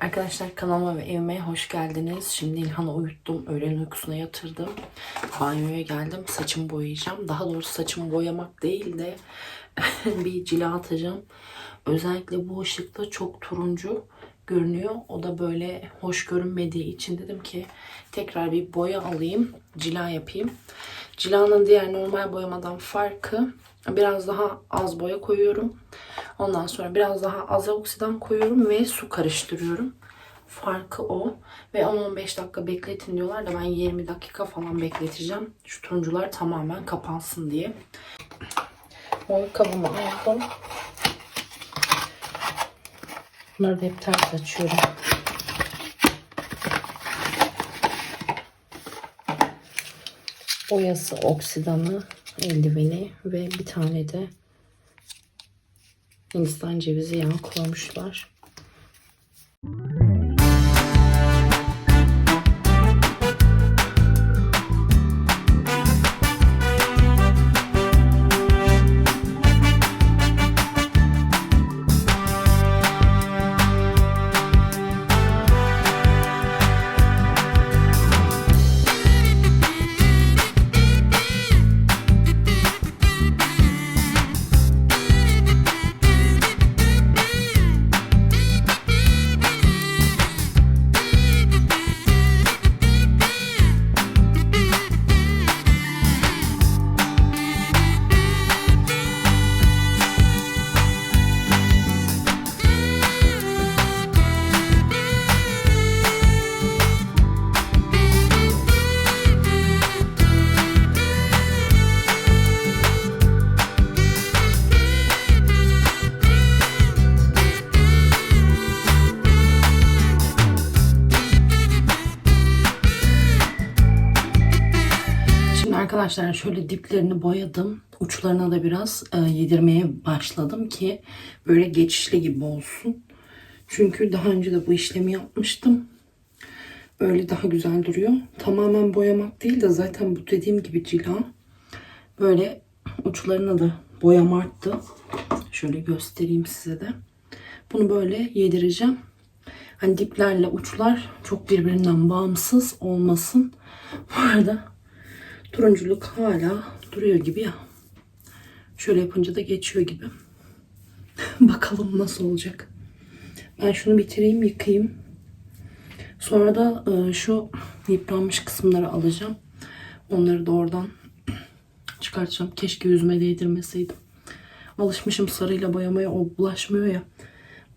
Arkadaşlar kanalıma ve evime hoş geldiniz. Şimdi İlhan'ı uyuttum. Öğlen uykusuna yatırdım. Banyoya geldim. Saçımı boyayacağım. Daha doğrusu saçımı boyamak değil de bir cila atacağım. Özellikle bu ışıkta çok turuncu görünüyor. O da böyle hoş görünmediği için dedim ki tekrar bir boya alayım. Cila yapayım. Cilanın diğer normal boyamadan farkı biraz daha az boya koyuyorum. Ondan sonra biraz daha az oksidan koyuyorum ve su karıştırıyorum. Farkı o. Ve 10-15 dakika bekletin diyorlar da ben 20 dakika falan bekleteceğim. Şu turuncular tamamen kapansın diye. Boya kabımı aldım. Bunları da hep ters açıyorum. Boyası, oksidanı, eldiveni ve bir tane de Hindistan cevizi yağı koymuşlar. Şimdi arkadaşlar şöyle diplerini boyadım. Uçlarına da biraz e, yedirmeye başladım ki böyle geçişli gibi olsun. Çünkü daha önce de bu işlemi yapmıştım. Öyle daha güzel duruyor. Tamamen boyamak değil de zaten bu dediğim gibi cila. Böyle uçlarına da boyam arttı. Şöyle göstereyim size de. Bunu böyle yedireceğim. Hani diplerle uçlar çok birbirinden bağımsız olmasın. Bu arada turunculuk hala duruyor gibi ya. Şöyle yapınca da geçiyor gibi. Bakalım nasıl olacak. Ben şunu bitireyim, yıkayayım. Sonra da e, şu yıpranmış kısımları alacağım. Onları da oradan çıkartacağım. Keşke yüzüme değdirmeseydim. Alışmışım sarıyla boyamaya o bulaşmıyor ya.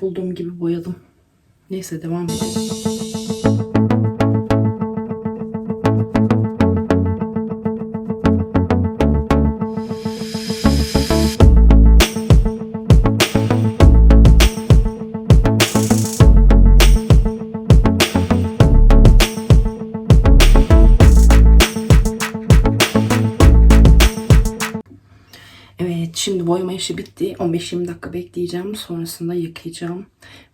Bulduğum gibi boyadım. Neyse devam edelim. İşi bitti. 15-20 dakika bekleyeceğim. Sonrasında yıkayacağım.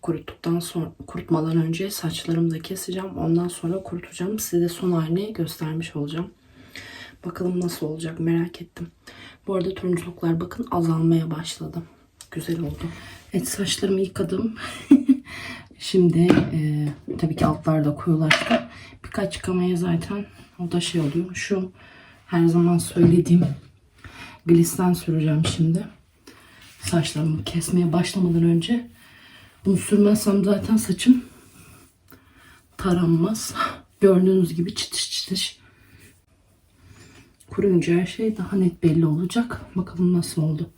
Kuruttuktan sonra kurutmadan önce saçlarımı da keseceğim. Ondan sonra kurutacağım. Size de son halini göstermiş olacağım. Bakalım nasıl olacak merak ettim. Bu arada turunculuklar bakın azalmaya başladı. Güzel oldu. Evet saçlarımı yıkadım. Şimdi e, tabii ki altlar da koyulaştı. Birkaç yıkamaya zaten o da şey oluyor. Şu her zaman söylediğim glisten süreceğim şimdi. Saçlarımı kesmeye başlamadan önce. Bunu sürmezsem zaten saçım taranmaz. Gördüğünüz gibi çıtış çıtış. Kuruyunca her şey daha net belli olacak. Bakalım nasıl oldu.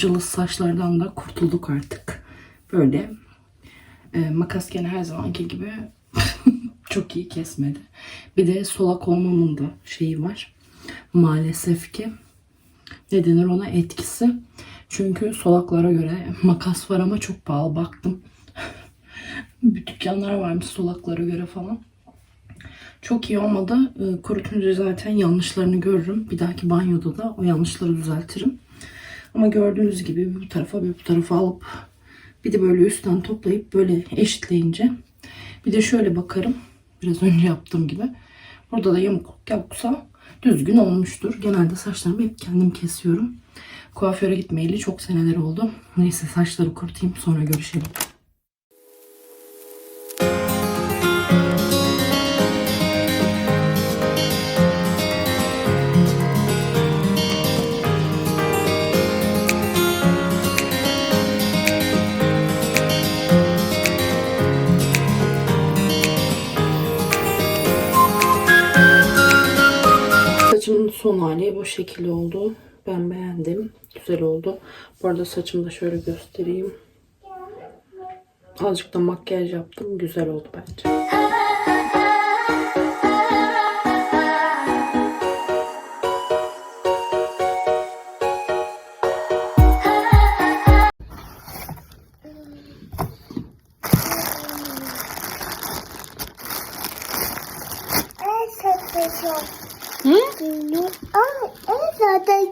Cılız saçlardan da kurtulduk artık. Böyle e, makas gene her zamanki gibi çok iyi kesmedi. Bir de solak olmamın da şeyi var. Maalesef ki ne denir ona etkisi. Çünkü solaklara göre makas var ama çok pahalı baktım. Bir dükkanlar varmış solaklara göre falan. Çok iyi olmadı. E, Kurutunca zaten yanlışlarını görürüm. Bir dahaki banyoda da o yanlışları düzeltirim. Ama gördüğünüz gibi bir bu tarafa bir bu tarafa alıp bir de böyle üstten toplayıp böyle eşitleyince bir de şöyle bakarım. Biraz önce yaptığım gibi. Burada da yamuk yoksa düzgün olmuştur. Genelde saçlarımı hep kendim kesiyorum. Kuaföre gitmeyeli çok seneler oldu. Neyse saçları kurutayım sonra görüşelim. Bu şekilde oldu. Ben beğendim. Güzel oldu. Bu arada saçımı da şöyle göstereyim. Azıcık da makyaj yaptım. Güzel oldu bence.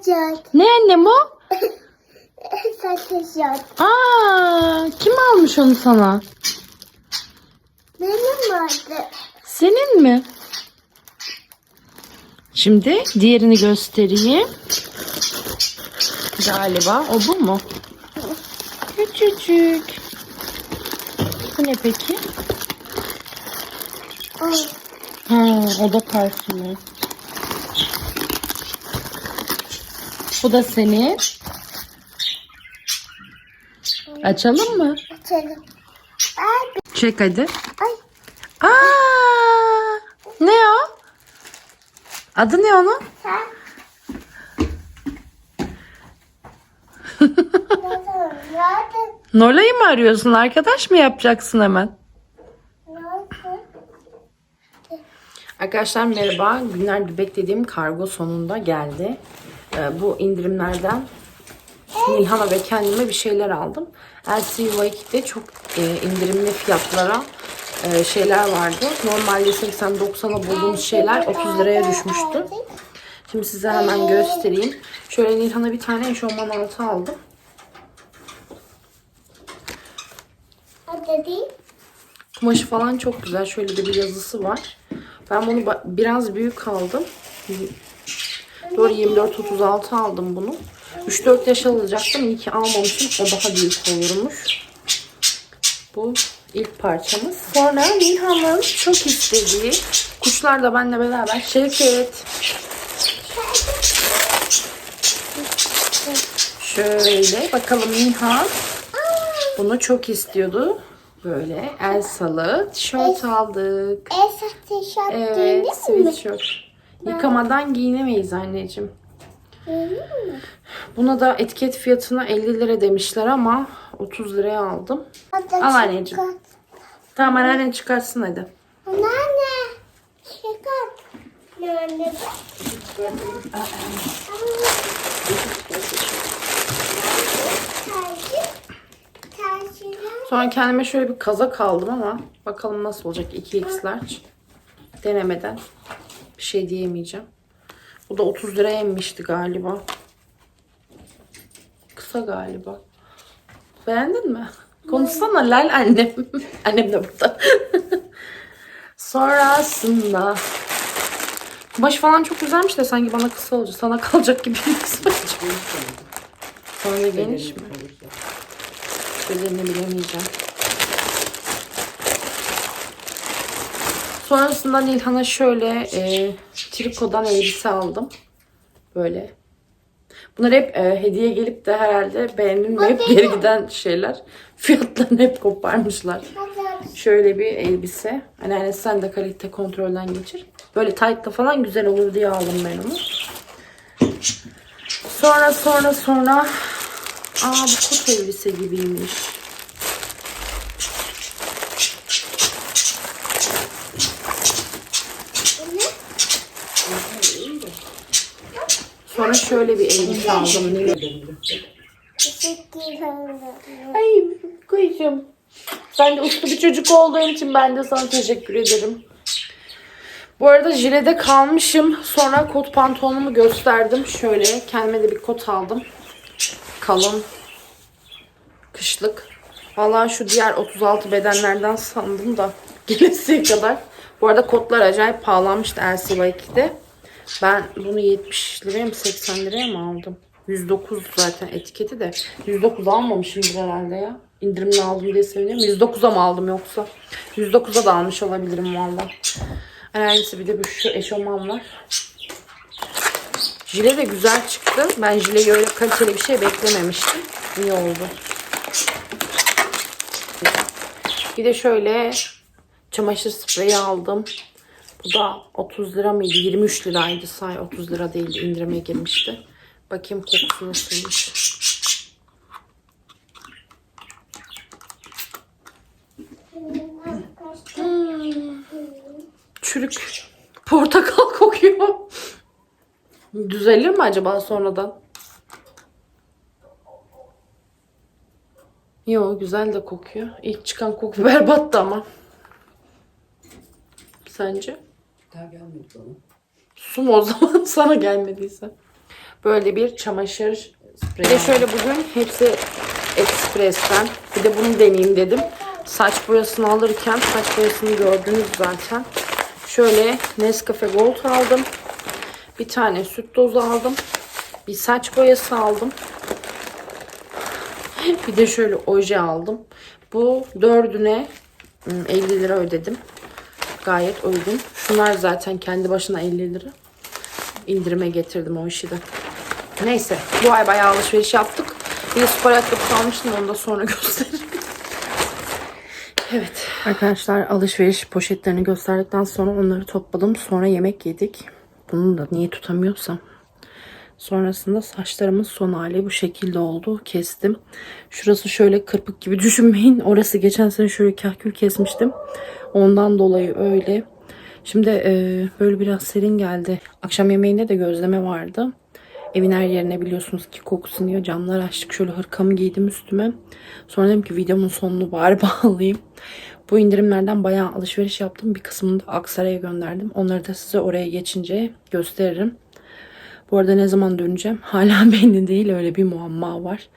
Satacak. Ne annem o? Satacak. Aa, kim almış onu sana? Benim vardı. Senin mi? Şimdi diğerini göstereyim. Galiba o bu mu? Küçücük. Bu ne peki? Ha, o da parfümü. Bu da senin. Açalım mı? açalım. Çek hadi. ay. Aa! Ne o? Adı ne onun? Nerede? Nola'yı mı arıyorsun? Arkadaş mı yapacaksın hemen? Arkadaşlar merhaba. Günlerdir beklediğim kargo sonunda geldi. Ee, bu indirimlerden Nilhan'a ve kendime bir şeyler aldım. LCY2'de çok e, indirimli fiyatlara e, şeyler vardı. Normalde 80-90'a bulduğumuz şeyler 30 liraya düşmüştü. Şimdi size hemen göstereyim. Şöyle Nilhan'a bir tane eşofman altı aldım. Kumaşı falan çok güzel. Şöyle de bir yazısı var. Ben bunu biraz büyük aldım. Doğru 24-36 aldım bunu. 3-4 yaş alacaktım. İyi ki almamışım. O daha büyük olurmuş. Bu ilk parçamız. Sonra Nilhan'ın çok istediği kuşlar da benimle beraber Şevket. Şöyle bakalım Nilhan. Bunu çok istiyordu. Böyle Elsa'lı tişört aldık. Esas tişört Evet, mi? sweatshirt. Yıkamadan giyinemeyiz anneciğim. Buna da etiket fiyatına 50 lira demişler ama 30 liraya aldım. Al anneciğim. Tamam anneannen çıkarsın hadi. Anneanne. Çıkart. Anneanne. Sonra kendime şöyle bir kazak aldım ama bakalım nasıl olacak 2x large. Denemeden bir şey diyemeyeceğim. Bu da 30 liraya inmişti galiba. Kısa galiba. Beğendin mi? Konuşsana lal annem. annem de burada. Sonrasında Baş falan çok güzelmiş de sanki bana kısa olacak. Sana kalacak gibi Sana da geniş mi? Bedenini bilemeyeceğim. Sonrasında Nilhan'a şöyle e, trikodan elbise aldım. Böyle. Bunlar hep e, hediye gelip de herhalde beğenilmeyip geri giden şeyler. Fiyatlarını hep koparmışlar. Şöyle bir elbise. Hani sen de kalite kontrolden geçir. Böyle tight'ta falan güzel olur diye aldım ben onu. Sonra sonra sonra Aa bu kot elbise gibiymiş. Sonra şöyle bir elbise aldım. Ay kıyıcım. Sen de uslu bir çocuk olduğun için ben de sana teşekkür ederim. Bu arada jilede kalmışım. Sonra kot pantolonumu gösterdim. Şöyle kendime de bir kot aldım. Kalın. Kışlık. Vallahi şu diğer 36 bedenlerden sandım da gelesiye kadar. Bu arada kotlar acayip pahalanmıştı LCY2'de. Ben bunu 70 liraya mı 80 liraya mı aldım? 109 zaten etiketi de. 109 almamışımdır herhalde ya. İndirimli aldım diye seviniyorum. 109'a mı aldım yoksa? 109'a da almış olabilirim valla. Aynısı bir de bu şu eşofman var. Jile de güzel çıktı. Ben jileyi öyle kaliteli bir şey beklememiştim. İyi oldu. Bir de şöyle çamaşır spreyi aldım. Bu da 30 lira mıydı? 23 liraydı say. 30 lira değildi. indirime girmişti. Bakayım kokusu nasılmış. Çürük. Portakal kokuyor. Düzelir mi acaba sonradan? Yo güzel de kokuyor. İlk çıkan koku berbattı ama. Sence? Daha gelmedi bana. Su mu o zaman sana gelmediyse? Böyle bir çamaşır Bir de şöyle bugün hepsi Express'ten. Bir de bunu deneyeyim dedim. Saç boyasını alırken saç boyasını gördünüz zaten. Şöyle Nescafe Gold aldım. Bir tane süt tozu aldım. Bir saç boyası aldım. Bir de şöyle oje aldım. Bu dördüne hmm, 50 lira ödedim. Gayet uygun. Şunlar zaten kendi başına 50 lira. İndirime getirdim o işi de. Neyse bu ay bayağı alışveriş yaptık. Bir spor ayakkabısı almıştım onu da sonra gösteririm. Evet. Arkadaşlar alışveriş poşetlerini gösterdikten sonra onları topladım. Sonra yemek yedik. Bunu da niye tutamıyorsam. Sonrasında saçlarımın son hali bu şekilde oldu. Kestim. Şurası şöyle kırpık gibi düşünmeyin. Orası geçen sene şöyle kahkül kesmiştim. Ondan dolayı öyle. Şimdi e, böyle biraz serin geldi. Akşam yemeğinde de gözleme vardı. Evin her yerine biliyorsunuz ki koku siniyor. Camlar açtık. Şöyle hırkamı giydim üstüme. Sonra dedim ki videomun sonunu bari bağlayayım. Bu indirimlerden bayağı alışveriş yaptım. Bir kısmını da Aksaray'a gönderdim. Onları da size oraya geçince gösteririm. Bu arada ne zaman döneceğim hala belli değil. Öyle bir muamma var.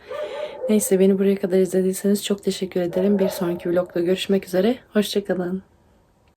Neyse beni buraya kadar izlediyseniz çok teşekkür ederim. Bir sonraki vlogda görüşmek üzere. Hoşçakalın.